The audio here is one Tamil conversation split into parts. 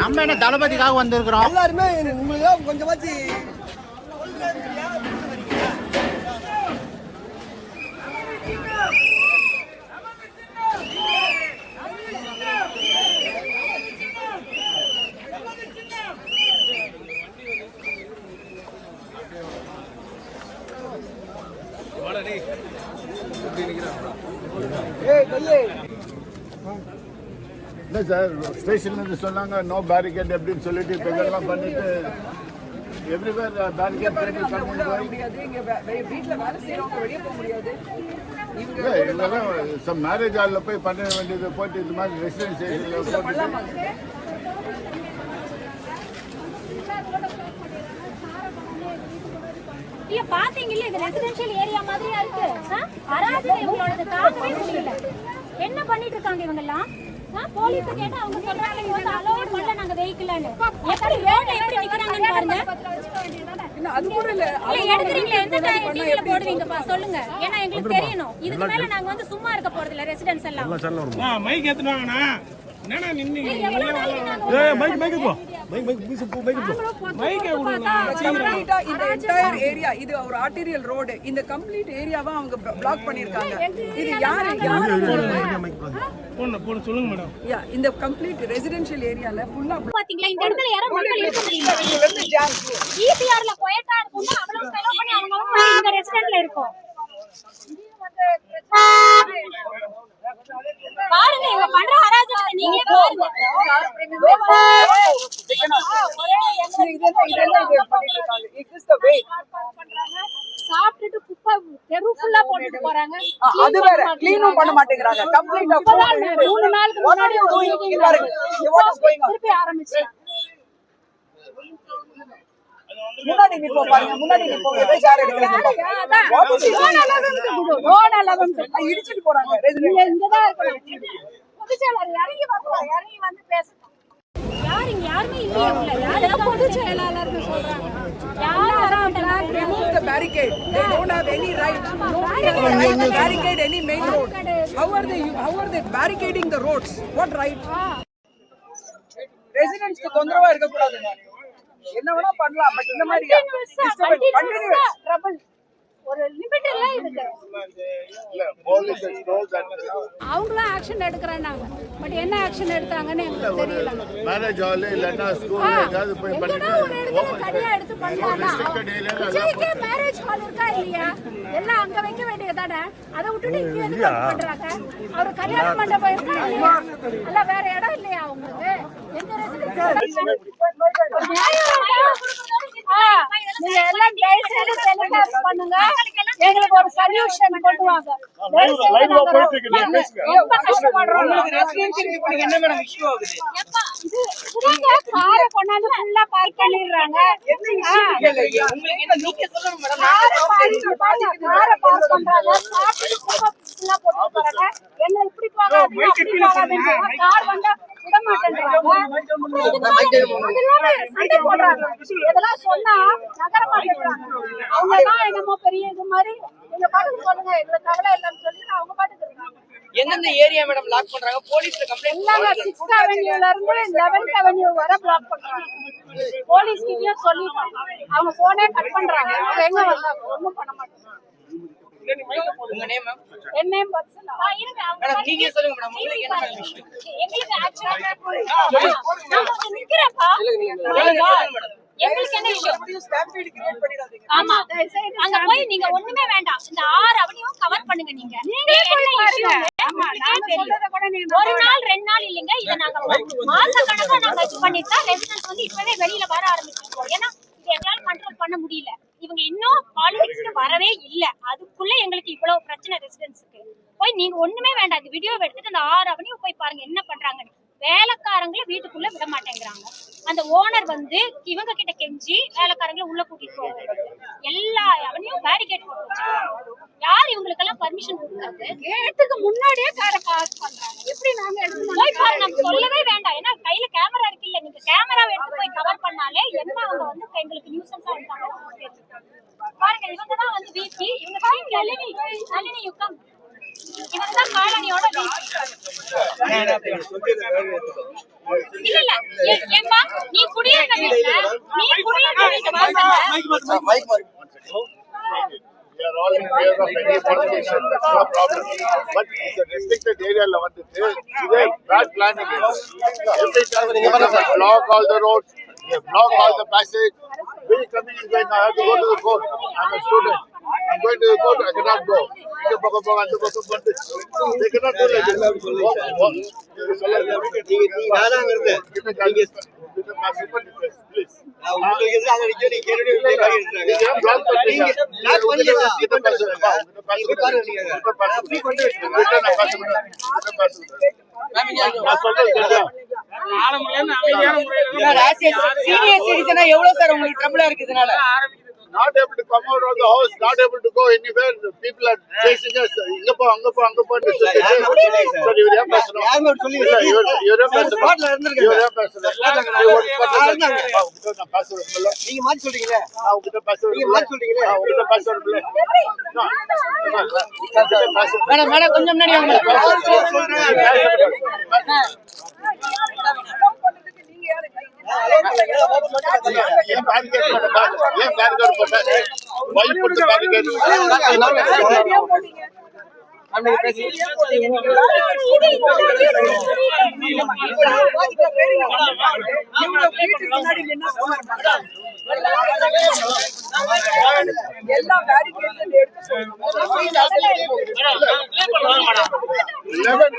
நம்ம என்ன தளபதிக்காக வந்திருக்கிறோம்? எல்லாருமே உங்களுக்கு கொஞ்சமாச்சு ஏய் கொல்லே இல்லை சார்? ஸ்டேஷன்லேருந்து சொன்னாங்க நோ பேரிகேட் அப்படின்னு சொல்லிட்டு இப்போ இதெல்லாம் பண்ணிட்டு எவ்ரிவேர் பேரிகேட் பண்ணி பண்ணி முடியாது இங்க வே- வே- வீட்ல வேலை செய்யறவங்க வெளியே போக முடியாது. சம் மேரேஜ் ஹாலில் போய் பண்ண வேண்டியது போட்டு இது மாதிரி ரெசிடென்ஸ் ஏரியாவில் போட்டு இல்ல பாத்தீங்கல்ல இது ரெசிடென்ஷியல் ஏரியா மாதிரியா இருக்கு? ஆ? அராஜகம் இவங்களோடது தாங்கவே முடியல. என்ன பண்ணிட்டு இருக்காங்க இவங்க எல்லாம் போலீஸ் கேட்டா அவங்க சொல்றாங்க வந்து அலோட் பண்ணல நாங்க வெஹிக்கிள்னு எப்படி ரோட்ல எப்படி நிக்கிறாங்கன்னு பாருங்க. இன்னும் அது கூட இல்ல. இல்ல எடுக்குறீங்களா? எந்த டிவில போடுவீங்கப்பா சொல்லுங்க. ஏன்னா எங்களுக்கு தெரியணும். இதுக்கு மேல நாங்க வந்து சும்மா இருக்க போறது இல்ல ரெசிடென்ஸ் எல்லாம். மைக் நின்னீங்க? நாங்க மைக் மைக் போ. மைக் மைக் பீஸ் போ மைக் போ மைக்கே விடுங்க கம்ப்ளீட்டா இந்த என்டையர் ஏரியா இது ஒரு ஆர்டீரியல் ரோடு இந்த கம்ப்ளீட் ஏரியாவை அவங்க பிளாக் பண்ணிருக்காங்க இது யாரு? யாரு? பொண்ணு பொண்ணு சொல்லுங்க மேடம் Yeah, இந்த கம்ப்ளீட் ரெசிடென்ஷியல் ஏரியால ஃபுல்லா பாத்தீங்களா? இந்த இடத்துல யாரும் மக்கள் இருக்க முடியல. ஈசிஆர்ல கொயட்டா இருக்கும்னா அவ்வளவு செலவு பண்ணி அவங்க அவங்க இந்த ரெஸ்டாரண்ட்ல இருக்கும் பாருங்க இவங்க பண்ற அராஜகத்தை நீங்களே பாருங்க சாப்பிட்டுட்டு குப்பை தெரு ஃபுல்லா போட்டுட்டு போறாங்க அது வேற கிளீனும் பண்ண மாட்டேங்கிறாங்க. கம்ப்ளீட்டா மூணு நாளுக்கு முன்னாடி திருப்பி ஆரம்பிச்சு முன்னாடி நிப்போ பாருங்க. முன்னாடி நிப்போ எதை ஷேர் எடுக்கிறீங்க இடிச்சிட்டு போறாங்க. Resident. இங்கதான் இருக்கணும் பொதுச்செயலாளர் இறங்கி வரலாம் இறங்கி வந்து பேசணும் யார் இங்க? யாருமே இல்லையா உள்ள. யாரு சொல்றாங்க. யார் remove the barricade. They don't have any right. Nobody has barricade any main road. How are they? How are they barricading the roads? What right? Residents க்கு தொந்தரவா இருக்க. என்ன வேணா பண்ணலாம் பட் இந்த மாதிரி ஒரு லிமிட் இல்ல இதுக்கு. இல்லை போலீஸ் ஸ்டோர்ஸ் அவங்களும் ஆக்ஷன் எடுக்கிறாங்க பட் என்ன ஆக்ஷன் எடுத்தாங்கன்னு எங்களுக்கு தெரியல. மேரேஜ் ஹாலு இல்லைன்னா ஸ்கூல் ஏதாவது போய் எங்கடா ஒரு இடத்துல பண்ணிட்டு தனியா எடுத்து விஜய்க்கே மேரேஜ் ஹால் இருக்கா இல்லையா? எல்லாம் அங்க வைக்க வேண்டியதானே அதை விட்டுட்டு இங்க எதுக்கு வந்து பண்றாங்க. அவர் கல்யாண மண்டபம் இருக்கா இல்லையா? இல்ல வேற இடம் இல்லையா உங்களுக்கு எந்த ரெசிடென்ஸ் நீங்க எல்லாம் டெலிகாஸ்ட் பண்ணுங்க. எங்களுக்கு ஒரு சொல்யூஷன் கொண்டு வாங்க. ரொம்ப கஷ்டப்படுறோம். காரை கொண்டாந்து ஃபுல்லா பார்க் பண்ணிடுறாங்க. காரை பார்க் பண்றாங்க, ஆ போட்டு போறாங்க. என்ன இப்படி போகாதீங்க, அப்படி போகாதீங்க. கார் வந்தா விட. இதெல்லாம் சொன்னா நகர மாட்டேங்கிறாங்க. அவங்கதான் என்னமோ பெரிய இது மாதிரி நீங்க பாட்டுக்கு சொல்லுங்க. எங்களுக்கு கவலை இல்லைன்னு சொல்லி அவங்க பாட்டுக்கு இருக்காங்க எந்தெந்த ஏரியா மேடம் லாக் பண்றாங்க? போலீஸ்ல கம்ப்ளைண்ட் எல்லாங்க சிக்ஸ்த் அவென்யூல இருந்து லெவன்த் அவென்யூ வரை பிளாக் பண்றாங்க. போலீஸ் கிட்டயும் சொல்லிட்டாங்க அவங்க போனே கட் பண்றாங்க. அவங்க எங்க வந்தாங்க? ஒண்ணும் பண்ண மாட்டாங்க. உங்க நேம் மேம் என் நேம் பத்சலா மேடம் நீங்க சொல்லுங்க மேடம் உங்களுக்கு என்ன மேடம் issue? எங்களுக்கு ஆக்சுவலா நான் கொஞ்சம் நிக்கிறேன்ப்பா. எங்களுக்கு என்ன பண்ணிடாதீங்க. ஆமா. அங்க போய் நீங்க ஒண்ணுமே வேண்டாம். இந்த ஆறு அவனையும் கவர் பண்ணுங்க நீங்க? ஒரு நாள் ரெண்டு நாள் இல்லைங்க. இத நாங்க மாச கணக்கா நாங்க இது பண்ணிட்டா ரெசிடென்ஸ் வந்து இப்பவே வெளியில வர ஆரம்பிச்சிருக்கோம். ஏன்னா இது எங்களால கண்ட்ரோல் பண்ண முடியல. இன்னும் பாலிடிக்ஸ்க்கு வரவே இல்ல. அதுக்குள்ள எங்களுக்கு இவ்வளவு பிரச்சனை ரெசிடென்ஸ்க்கு போய் நீங்க ஒண்ணுமே வேண்டாம். இந்த வீடியோ எடுத்துட்டு அந்த ஆறு அவனையும் போய் பாருங்க என்ன பண்றாங்கன்னு. வேலைக்காரங்களை வீட்டுக்குள்ள விட மாட்டேங்கிறாங்க. அந்த ஓனர் வந்து இவங்க கிட்ட கெஞ்சி வேலைக்காரங்களை உள்ள கூட்டிட்டு போவாங்க எல்லா அவனையும் பேரிகேட் போட்டு வச்சிருக்காங்க. யார் இவங்களுக்கு எல்லாம் பர்மிஷன் கொடுக்கறது? கேட்டுக்கு முன்னாடியே காரை பாஸ் பண்றாங்க. எப்படி நாங்க எடுத்து போய் பாரு நம்ம சொல்லவே வேண்டாம். ஏன்னா கையில கேமரா இருக்கு இல்ல. நீங்க கேமராவை எடுத்து போய் கவர் பண்ணாலே என்ன அவங்க வந்து எங்களுக்கு நியூசன்ஸா இருக்காங்க பாருங்க இவங்க தான் வந்து விபி இவங்க தான் நளினி நளினி யுக்கம் இவங்க தான் காலனியோட இல்ல இல்ல ஏ- நீ குடியிருந்த வீட்ல நீ குடியிருந்த வீட்டு வாசல்ல We are all in favor of any modification, that's no problem. But it's a restricted area ல வந்துட்டு இதே bad planning is. Every time they block all the roads, they block all the passage. We coming and going, I have to go to the court. I'm a student. I'm going to court, I cannot go. They cannot do like this. Senior சிட்டிசனா எவ்வளவு சார் உங்களுக்கு ட்ரபிளா இருக்கு இதனால not able to come out of the house, not able to go anywhere. The people are chasing us. இங்க போ, அங்க போ, அங்க போன்னு சொல்லிட்டு. சரி, இவர் ஏன் பேசணும்? இவர் இவர் ஏன் பேசணும்? இவர் ஏன் பேசணும்? நான் பேச. நீங்க மாத்தி சொல்றீங்களே நான் உங்ககிட்ட பேச விரும்பல. மாத்தி சொல்றீங்களே. நான் உங்ககிட்ட பேச. மேடம் மேடம் கொஞ்சம் முன்னாடி வாங்க பேரிகேட் போட்டு எல்லா பேரிகேட்டும் எடுத்து Eleven,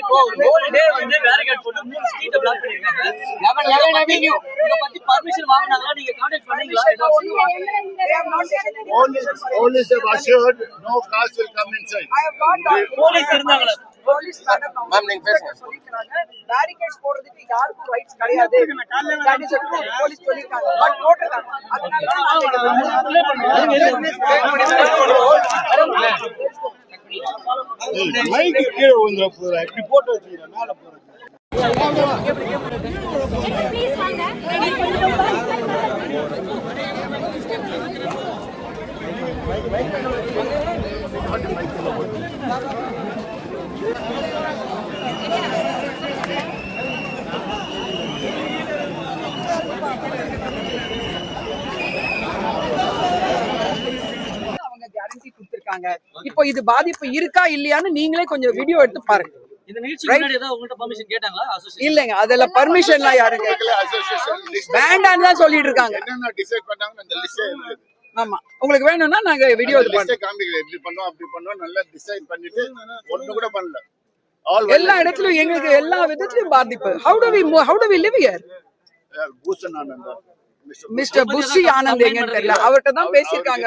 இப்போ ஹோல் டே வந்து பேரிகேட் போட்டு மூணு ஸ்ட்ரீட் பிளாக் பண்ணிருக்காங்க லெவன் லெவன் அவென்யூ இத பத்தி பர்மிஷன் வாங்குனாங்களா நீங்க கான்டாக்ட் பண்ணீங்களா Police, police have assured no cars will come inside. Police இருந்தாங்களா போலீஸ் மேம் நீங்க பேசுங்க சொல்லிருக்காங்க பேரிகேட்ஸ் போடுறதுக்கு யாருக்கும் ரைட்ஸ் கிடையாது போலீஸ் சொல்லிருக்காங்க பட் போட்டுருக்காங்க மைக்கு கீழே விழுந்துற போற இப்படி போட்டு வச்சுக்கிறேன் மேல போறேன் ப்ளீஸ் வாங்க அவங்க கொடுத்திருக்காங்க இப்போ இது பாதிப்பு இருக்கா இல்லையான்னு நீங்களே கொஞ்சம் வீடியோ எடுத்து பாருங்க. உங்கள்ட்ட பர்மிஷன் கேட்டாங்களா? அசோசியேஷன் இல்லைங்க அதெல்லாம் பர்மிஷன்லாம் யாரும் கேட்கல அசோசியேஷன் லிஸ்ட் வேண்டான்னு தான் சொல்லிட்டு இருக்காங்க. ஆமா. உங்களுக்கு வேணும்னா நாங்க வீடியோ இது பண்ணோம் அப்படி பண்ணோம் நல்லா டிசைட் பண்ணிட்டு ஒண்ணு கூட பண்ணல. ஆல் எல்லா இடத்துலயும் எங்களுக்கு எல்லா விதத்திலயும் பாதிப்பு. How do we how do we live here Bhushan Ananda mister Bussy Anand எங்கன்னு தெரியல. அவர்கிட்ட தான் பேசியிருக்காங்க.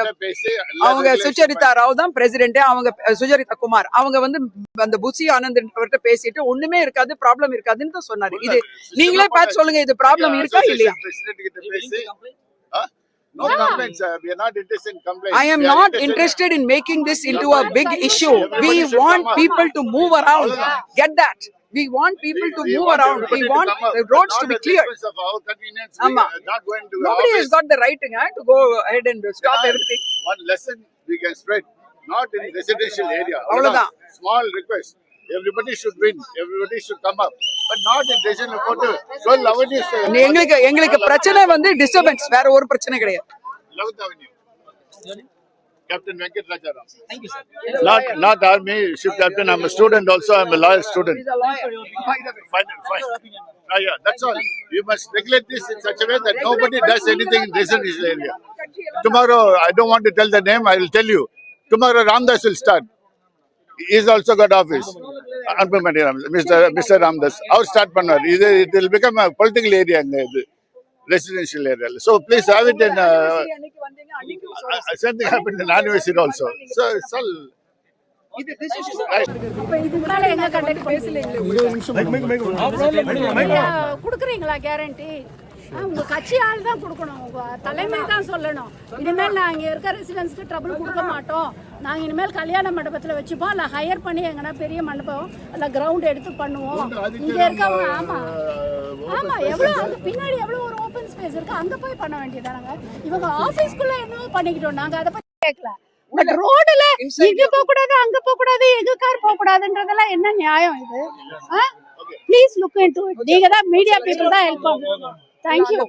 அவங்க சுச்சரிதா ராவ் தான் பிரசிடென்ட் அவங்க சுஜரிதா குமார். அவங்க வந்து அந்த புஷி ஆனந்த் அவர்கிட்ட பேசிட்டு ஒண்ணுமே இருக்காது ப்ராப்ளம் இருக்காதுன்னு தான் சொன்னாரு. இது நீங்களே பார்த்து சொல்லுங்க இது ப்ராப்ளம் இருக்கா இல்லையா? No complaints, sir. We are not interested in complaints. I am We are not interested- interested in making this into a big issue. We want people to move around. Get that? We want people to move around. We want the roads to be going to Nobody has office. got the right huh, to go ahead and stop everything. One lesson we can spread, not in residential area. அவ்வளவுதான். Small request. Everybody should win. Everybody should come up. But not in residential போட்டு 12 avenues. uh, எங்களுக்கு எங்களுக்கு பிரச்சனை வந்து டிஸ்டர்பன்ஸ் வேற ஒரு பிரச்சனை கிடையாது 11th Avenue. Captain Venkat Rajaram. Thank you, sir. Not, not army, ship captain. I'm a student also. I'm a lawyer student. Fine, fine. Yeah, that's all. You must regulate this in such a way that nobody does anything decent in this area. Tomorrow, I don't want to tell the name. I will tell you. Tomorrow, Ramdas will start. He's also got office. Mr. Mr. Ramdas. I'll start. It will become a political area. Residential area. So please have it in. Uh, uh, same thing happened in Anniversary also. So it's all. கொடுக்குறீங்களா கேரண்டி உங்க கட்சி ஆள் தான் கொடுக்கணும். உங்க தலைமை தான் சொல்லணும். இனிமேல் நாங்க இருக்க ரெசிடென்ட்ஸ்க்கு ட்ரபிள் கொடுக்க மாட்டோம். நாங்க இனிமேல் கல்யாண மண்டபத்துல வச்சுப்போம். இல்ல ஹையர் பண்ணி எங்கன்னா பெரிய மண்டபம் இல்ல கிரவுண்ட் எடுத்து பண்ணுவோம். இங்க இருக்கவங்க ஆமா. ஆமா எவ்வளவு அங்க பின்னாடி எவ்வளவு ஒரு ஓபன் ஸ்பேஸ் இருக்கு அங்க போய் பண்ண வேண்டியதானங்க இவங்க ஆபீஸ்க்குள்ள என்னவோ பண்ணிக்கிட்டோம் நாங்க அதை பத்தி கேட்கல பட் ரோடுல இங்க போக கூடாது அங்க போக கூடாது எங்க கார் போக கூடாதுன்றதெல்லாம் என்ன நியாயம் இது? ப்ளீஸ் லுக் இன்டு இட் நீங்க தான் மீடியா பீப்புள் தான் ஹெல்ப் பண்ணுங்க தேங்க்யூ